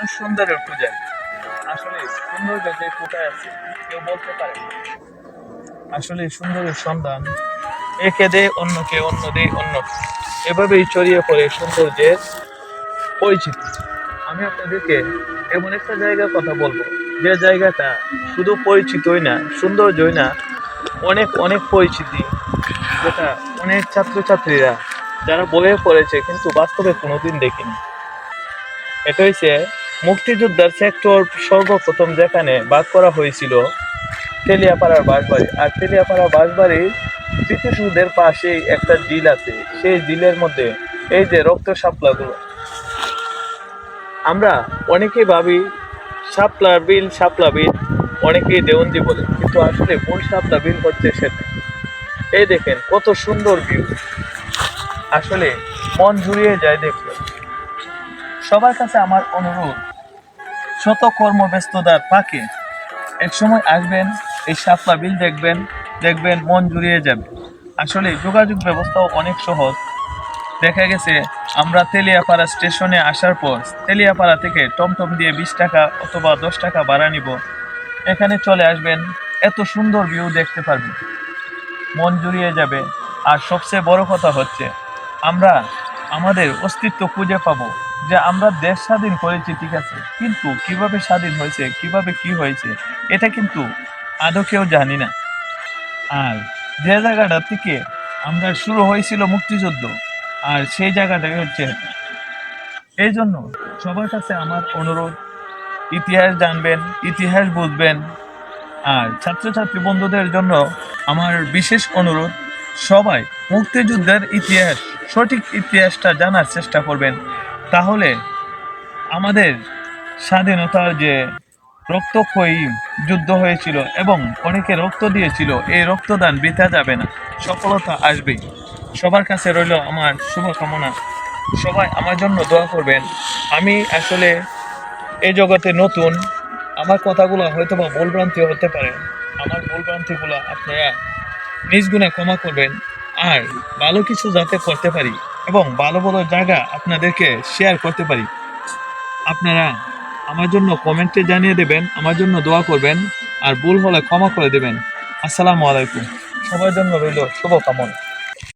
মানুষ সুন্দরের পূজায় আসলে সৌন্দর্য যে কোথায় আছে, কেউ বলতে পারে আসলে সুন্দরের সন্ধান একে দে, অন্যকে অন্য দে, অন্য এভাবেই ছড়িয়ে পড়ে সৌন্দর্যের পরিচিত। আমি আপনাদেরকে এমন একটা জায়গার কথা বলব, যে জায়গাটা শুধু পরিচিতই না, সৌন্দর্যই না, অনেক অনেক পরিচিতি, যেটা অনেক ছাত্রছাত্রীরা, যারা বইয়ে পড়েছে, কিন্তু বাস্তবে কোনোদিন দেখিনি। এটা হচ্ছে মুক্তিযোদ্ধার সেক্টর সর্বপ্রথম যেখানে বাদ করা হয়েছিল তেলিয়াপাড়ার বাঁশবাড়ি। আর তেলিয়াপাড়া বাঁশবাড়ির স্মৃতিসৌধের পাশেই একটা জিল আছে। সেই জিলের মধ্যে এই যে রক্ত শাপলাগুলো। আমরা অনেকেই ভাবি শাপলা বিল শাপলা বিল, অনেকেই দেওয়ন্দি বলে। কিন্তু আসলে মূল শাপলা বিল হচ্ছে সেটা। এই দেখেন কত সুন্দর ভিউ আসলে মন জুড়িয়ে যায় দেখলে সবার কাছে আমার অনুরোধ, শত কর্মব্যস্ততার এক সময় আসবেন, এই শাপলা বিল দেখবেন দেখবেন মন জুড়িয়ে যাবে। আসলে যোগাযোগ ব্যবস্থাও অনেক সহজ। দেখা গেছে, আমরা তেলিয়াপাড়া স্টেশনে আসার পর তেলিয়াপাড়া থেকে টমটম দিয়ে বিশ টাকা অথবা দশ টাকা ভাড়া নিব। এখানে চলে আসবেন, এত সুন্দর ভিউ দেখতে পারবেন। মন জুড়িয়ে যাবে। আর সবচেয়ে বড় কথা হচ্ছে, আমরা আমাদের অস্তিত্ব খুঁজে পাবো। যে আমরা দেশ স্বাধীন করেছি, ঠিক আছে? কিন্তু কীভাবে স্বাধীন হয়েছে, কীভাবে কি হয়েছে, এটা কিন্তু আদৌ কেউ জানি না। আর যে জায়গাটা থেকে আমরা শুরু হয়েছিল মুক্তিযুদ্ধ, আর সেই জায়গাটাই হচ্ছে এই জন্য সবার কাছে আমার অনুরোধ, ইতিহাস জানবেন, ইতিহাস বুঝবেন। আর ছাত্রছাত্রী বন্ধুদের জন্য আমার বিশেষ অনুরোধ, সবাই মুক্তিযুদ্ধের ইতিহাস, সঠিক ইতিহাসটা জানার চেষ্টা করবেন। তাহলে আমাদের স্বাধীনতার যে রক্তক্ষয়ী যুদ্ধ হয়েছিল এবং অনেকে রক্ত দিয়েছিল, এই রক্তদান বৃথা যাবে না। সফলতা আসবেই। সবার কাছে রইল আমার শুভকামনা। সবাই আমার জন্য দোয়া করবেন। আমি আসলে এই জগতে নতুন। আমার কথাগুলো হয়তো বা ভুলভ্রান্তি হতে পারে। আমার ভুলভ্রান্তিগুলো আপনারা নিজ গুণে ক্ষমা করবেন। আর ভালো কিছু যাতে করতে পারি এবং ভালো ভালো জায়গা আপনাদেরকে শেয়ার করতে পারি। আপনারা আমার জন্য কমেন্টে জানিয়ে দেবেন, আমার জন্য দোয়া করবেন, আর ভুল হলে ক্ষমা করে দেবেন। আসসালামু আলাইকুম। সবার জন্য রইল শুভকামনা।